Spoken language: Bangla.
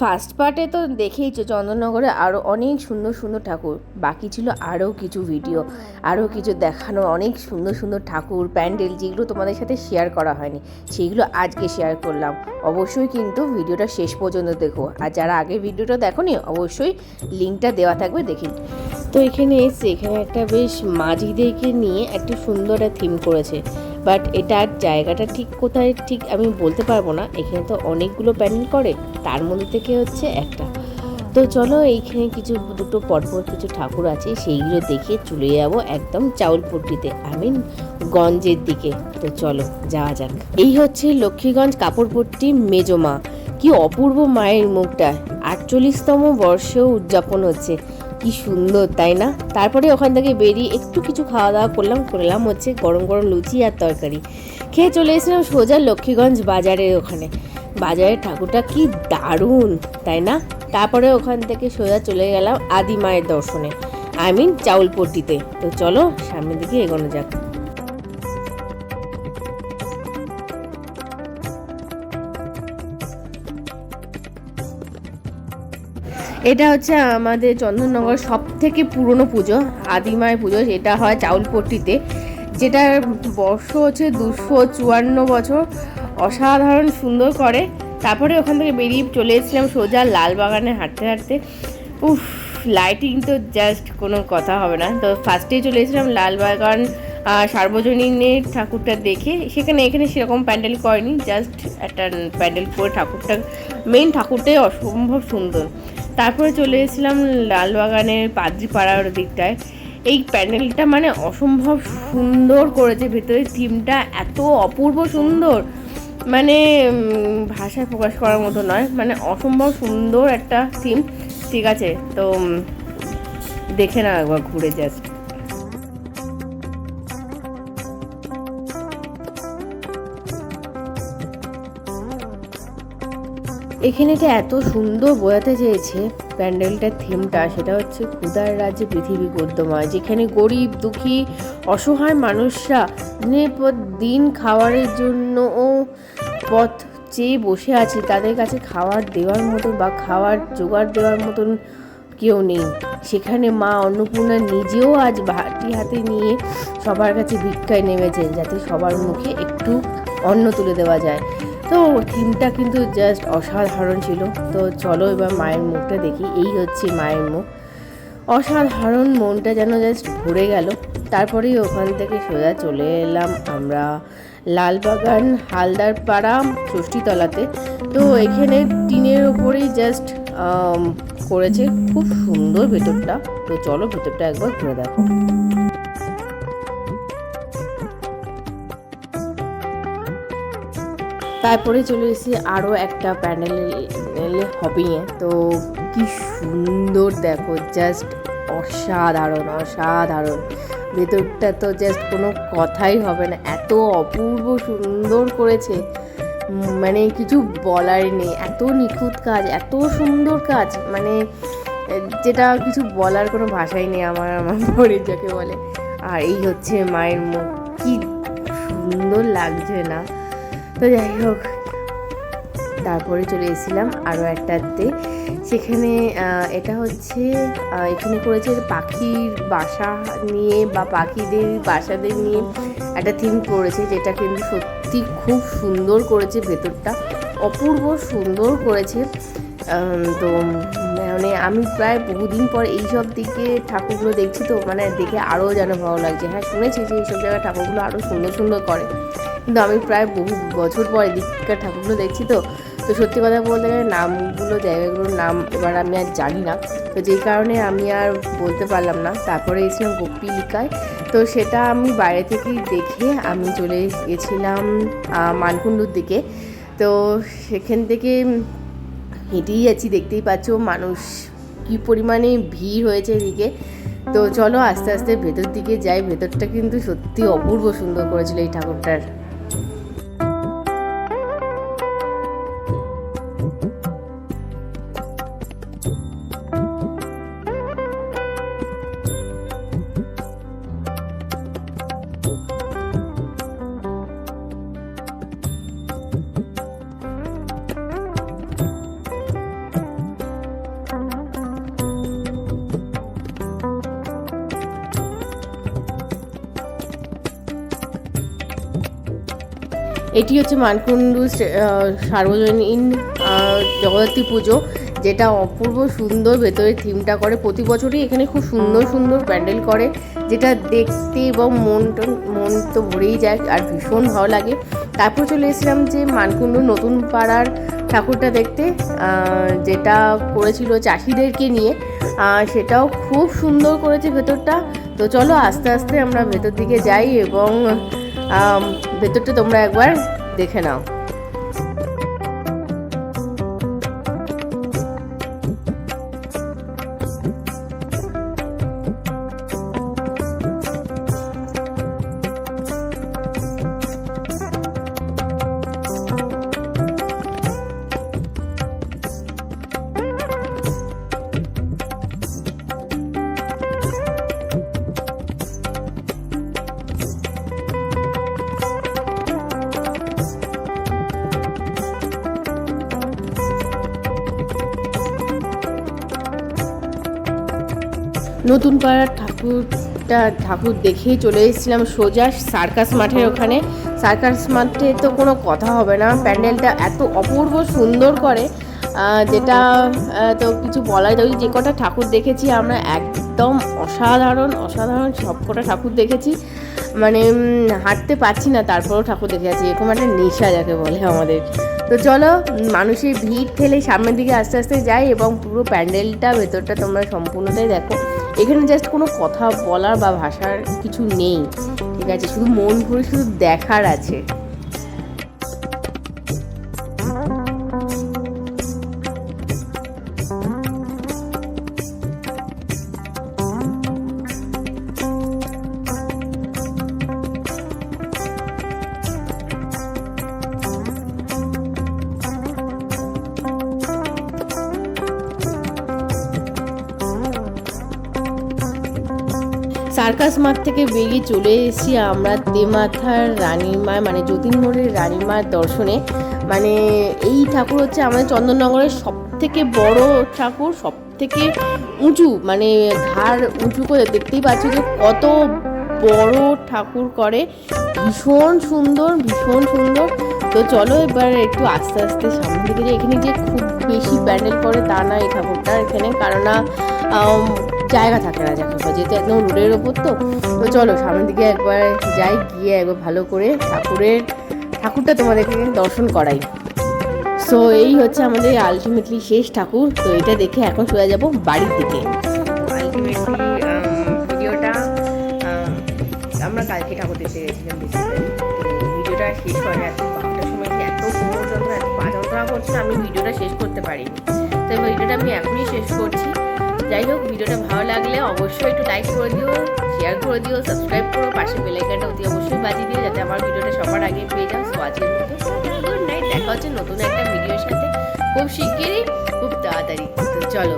ফার্স্ট পার্টে তো দেখেইছো চন্দননগরে আরও অনেক সুন্দর সুন্দর ঠাকুর। বাকি ছিল আরও কিছু ভিডিও আরও কিছু দেখানো, অনেক সুন্দর সুন্দর ঠাকুর, প্যান্ডেল যেগুলো তোমাদের সাথে শেয়ার করা হয়নি সেইগুলো আজকে শেয়ার করলাম। অবশ্যই কিন্তু ভিডিওটা শেষ পর্যন্ত দেখো। আর যারা আগে ভিডিওটা দেখোনি, অবশ্যই লিঙ্কটা দেওয়া থাকবে, দেখে তো এখানে এসছে, এখানে একটা বেশ মাঝিদেরকে নিয়ে একটা সুন্দর থিম করেছে। বাট এটার জায়গাটা ঠিক কোথায় ঠিক আমি বলতে পারব না। এখানে তো অনেকগুলো প্যান্ডেল করে, তার মধ্যে থেকে হচ্ছে একটা। তো চলো এইখানে কিছু দুটো পরপর কিছু ঠাকুর আছে, সেইগুলো দেখে চলে যাব একদম চাউলপট্টিতে মিন গঞ্জের দিকে। তো চলো যাওয়া যাক। এই হচ্ছে লক্ষ্মীগঞ্জ কাপড়পট্টি মেজমা কি অপূর্ব মায়ের মুখটা। আটচল্লিশতম বর্ষেও উদযাপন হচ্ছে। কি সুন্দর, তাই না? তারপরে ওখান থেকে বেরিয়ে একটু কিছু খাওয়া দাওয়া করলাম করলাম হচ্ছে গরম গরম লুচি আর তরকারি। খেয়ে চলে এসেছিলাম সোজা লক্ষ্মীগঞ্জ বাজারের ওখানে। বাজারের ঠাকুরটা কি দারুণ, তাই না? তারপরে ওখান থেকে সোজা চলে গেলাম আদি মায়ের দর্শনে, আই মিন চাউলপট্টিতে। তো চলো সামনের দিকে এগোনো যাক। এটা হচ্ছে আমাদের চন্দননগর সব থেকে পুরনো পুজো, আদিমায় পুজো এটা হয় চাউলপট্টিতে, যেটার বর্ষ হচ্ছে দুশো চুয়ান্ন বছর। অসাধারণ সুন্দর করে। তারপরে ওখান থেকে বেরিয়ে চলে এসেছিলাম সোজা লালবাগানে হাঁটতে হাঁটতে। উফ লাইটিং তো জাস্ট কোনো কথা হবে না। তো ফার্স্টে চলে এসেছিলাম লালবাগান সার্বজনীনের ঠাকুরটা দেখে। সেখানে, এখানে সেরকম প্যান্ডেল করেনি জাস্ট একটা প্যান্ডেল করে ঠাকুরটা মেন ঠাকুরটাই অসম্ভব সুন্দর। তারপরে চলে এসেছিলাম লালবাগানের পাদ্রিপাড়ার দিকটায়। এই প্যান্ডেলটা মানে অসম্ভব সুন্দর করেছে, ভেতরের থিমটা এত অপূর্ব সুন্দর। মানে ভাষায় প্রকাশ করার মতো নয় মানে অসম্ভব সুন্দর একটা থিম। ঠিক আছে, তো দেখে না একবার ঘুরে জাস্ট এখানেটা এত সুন্দর বোঝাতে চেয়েছে প্যান্ডেলটার থিমটা, সেটা হচ্ছে ক্ষুদার রাজ্যে পৃথিবী গদ্যময়, যেখানে গরিব, দুঃখী, অসহায় মানুষরা দিনের পর দিন খাওয়ারের জন্য পথ চেয়ে বসে আছে। তাদের কাছে খাবার দেওয়ার মতন বা খাবার জোগাড় দেওয়ার মতন কেউ নেই। সেখানে মা অন্নপূর্ণা নিজেও আজ ভাটি হাতে নিয়ে সবার কাছে ভিক্ষায় নেমেছেন, যাতে সবার মুখে একটু অন্ন তুলে দেওয়া যায়। তো থিমটা কিন্তু জাস্ট অসাধারণ ছিল। তো চলো এবার মায়ের মুখটা দেখি। এই হচ্ছে মায়ের মুখ। অসাধারণ মনটা যেন জাস্ট ভরে গেল। তারপরেই ওখান থেকে সোজা চলে এলাম আমরা লালবাগান হালদার পাড়া ষষ্ঠীতলাতে। তো এখানে টিনের ওপরেই জাস্ট করেছে খুব সুন্দর ভেতরটা। তো চলো ভেতরটা একবার ঘুরে দেখো। তারপরে চলে এসেছি আরও একটা প্যান্ডেলে হবিংয়ে তো কি সুন্দর দেখো জাস্ট অসাধারণ অসাধারণ। ভেতরটা তো জাস্ট কোনো কথাই হবে না। এত অপূর্ব সুন্দর করেছে। মানে কিছু বলার নেই। এত নিখুঁত কাজ, এত সুন্দর কাজ। মানে যেটা কিছু বলার কোনো ভাষাই নেই আমার আমার পরে যাকে বলে। আর এই হচ্ছে মায়ের মুখ। কি সুন্দর লাগছে না। তো যাই হোক, তারপরে চলে এসেছিলাম আরও একটাতে। সেখানে এটা হচ্ছে এখানে করেছে পাখির বাসা নিয়ে বা পাখিদের, বাসাদের নিয়ে একটা থিম করেছে, যেটা কিন্তু সত্যি খুব সুন্দর করেছে ভেতরটা। অপূর্ব সুন্দর করেছে। তো মানে আমি প্রায় বহুদিন পর এইসব দিকে ঠাকুরগুলো দেখছি তো মানে দেখে আরও যেন ভালো লাগছে। হ্যাঁ শুনেছি যে এইসব জায়গায় ঠাকুরগুলো আরও সুন্দর সুন্দর করে। কিন্তু আমি প্রায় বহু বছর পর এদিককার ঠাকুরগুলো দেখছি তো তো সত্যি কথা বলতে গেলে নামগুলো, জায়গাগুলোর নাম এবার আমি আর জানি না। তো যেই কারণে আমি আর বলতে পারলাম না। তারপরে এসেছিলাম গোপিলিকায়। তো সেটা আমি বাইরে থেকেই দেখে আমি চলে গেছিলাম মানকুণ্ডুর দিকে। তো সেখান থেকে হেঁটেই যাচ্ছি, দেখতেই পাচ্ছ মানুষ কি পরিমাণে ভিড় হয়েছে এদিকে। তো চলো আস্তে আস্তে ভেতর দিকে যাই। ভেতরটা কিন্তু সত্যি অপূর্ব সুন্দর করেছিল এই ঠাকুরটার। এটি হচ্ছে মানকুণ্ডু সার্বজনীন জগদ্ধাত্রী পুজো, যেটা অপূর্ব সুন্দর ভেতরে থিমটা করে। প্রতি বছরই এখানে খুব সুন্দর সুন্দর প্যান্ডেল করে, যেটা দেখতে এবং মন মন তো ভরেই যায় আর ভীষণ ভালো লাগে। তারপর চলে এসেছিলাম যে মানকুণ্ডু নতুন পাড়ার ঠাকুরটা দেখতে যেটা করেছিল চাষিদেরকে নিয়ে। সেটাও খুব সুন্দর করেছে ভেতরটা। তো চলো আস্তে আস্তে আমরা ভেতর দিকে যাই এবং ভেতরটা তোমরা একবার দেখে নাও। নতুন পাড়ার ঠাকুরটা, ঠাকুর দেখেই চলে এসেছিলাম সোজা সার্কাস মাঠের ওখানে। সার্কাস মাঠে তো কোনো কথা হবে না, প্যান্ডেলটা এত অপূর্ব সুন্দর করে যেটা তো কিছু বলাই যায় যে কটা ঠাকুর দেখেছি আমরা একদম অসাধারণ অসাধারণ সব কটা ঠাকুর দেখেছি। মানে হাঁটতে পারছি না, তারপরেও ঠাকুর দেখে আছি এরকম একটা নেশা যাকে বলে আমাদের। তো চলো, মানুষের ভিড় ঠেলে সামনের দিকে আস্তে আস্তে যাই এবং পুরো প্যান্ডেলটা, ভেতরটা তোমরা সম্পূর্ণটাই দেখো। এখানে জাস্ট কোনো কথা বলার বা ভাষার কিছু নেই, ঠিক আছে? শুধু মন ভরে শুধু দেখার আছে। সার্কাস মাঠ থেকে বেরিয়ে চলে এসেছি আমরা তেমাথার রানীমার মানে যতীনগড়ের রানীমার দর্শনে। মানে এই ঠাকুর হচ্ছে আমাদের চন্দননগরের সব থেকে বড় ঠাকুর সব থেকে উঁচু মানে ঘাড় উঁচু করে দেখতেই পাচ্ছ যে কত বড় ঠাকুর করে। ভীষণ সুন্দর ভীষণ সুন্দর। তো চলো এবার একটু আস্তে আস্তে সামনের দিকে এখানে যে খুব বেশি প্যান্ডেল করে তা না এই ঠাকুরটা এখানে কারণ জায়গা থাকে না যাকে যেহেতু একদম রোডের ওপর তো। তো চলো, সামনের দিকে একবার যাই, গিয়ে একবার ভালো করে ঠাকুরের ঠাকুরটা তোমাদেরকে দর্শন করাই। সো এই হচ্ছে আমাদের আলটিমেটলি শেষ ঠাকুর। তো এটা দেখে এখন সোজা যাব বাড়ির দিকে। ভিডিওটা আমরা কালকে ঠাকুর দেখতে গেছিলাম ভিডিওটা শেষ এত বারোটার সময় এত যন্ত্রণা, এত আমি ভিডিওটা শেষ করতে পারিনি। তো ভিডিওটা আমি এখনই শেষ করছি। যাই হোক, ভিডিওটা ভালো লাগলে অবশ্যই একটু লাইক করে দিও শেয়ার করে দিও সাবস্ক্রাইব করো, পাশে বেলাইকানটা অতি অবশ্যই বাজিয়ে দিও যাতে আমার ভিডিওটা সবার আগে পেয়ে যাও। সো আজকের মতো গুড নাইট দেখা হচ্ছে নতুন একটা ভিডিওর সাথে। খুব শিগগিরই, খুব তাড়াতাড়ি। তো চলো।